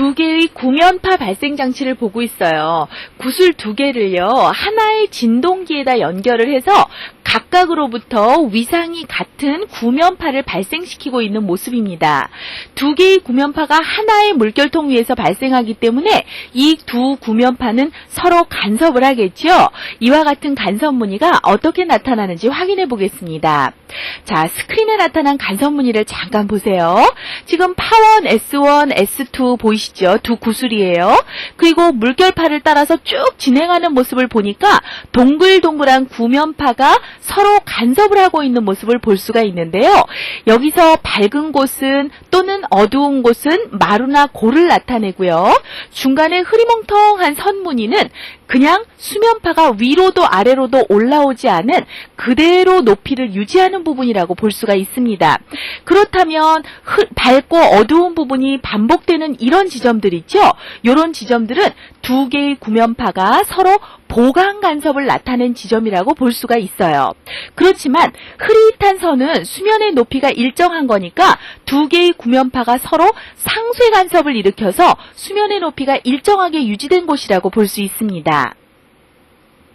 두 개의 구면파 발생 장치를 보고 있어요. 구슬 두 개를요, 하나의 진동기에다 연결을 해서 각각으로부터 위상이 같은 구면파를 발생시키고 있는 모습입니다. 두 개의 구면파가 하나의 물결통 위에서 발생하기 때문에 이 두 구면파는 서로 간섭을 하겠죠. 이와 같은 간섭 무늬가 어떻게 나타나는지 확인해 보겠습니다. 자, 스크린에 나타난 간섭 무늬를 잠깐 보세요. 지금 파원 S1, S2 보이시죠? 두 구슬이에요. 그리고 물결파를 따라서 쭉 진행하는 모습을 보니까 동글동글한 구면파가 서로 간섭을 하고 있는 모습을 볼 수가 있는데요. 여기서 밝은 곳은 또는 어두운 곳은 마루나 골을 나타내고요. 중간에 흐리멍텅한 선 무늬는 그냥 수면파가 위로도 아래로도 올라오지 않은 그대로 높이를 유지하는 부분이라고 볼 수가 있습니다. 그렇다면 흐- 밝고 어두운 부분이 반복되는 이런 지점들 있죠? 이런 지점들은 두 개의 구면파가 서로 보강 간섭을 나타낸 지점이라고 볼 수가 있어요. 그렇지만 흐릿한 선은 수면의 높이가 일정한 거니까 두 개의 구면파가 서로 상쇄 간섭을 일으켜서 수면의 높이가 일정하게 유지된 곳이라고 볼 수 있습니다.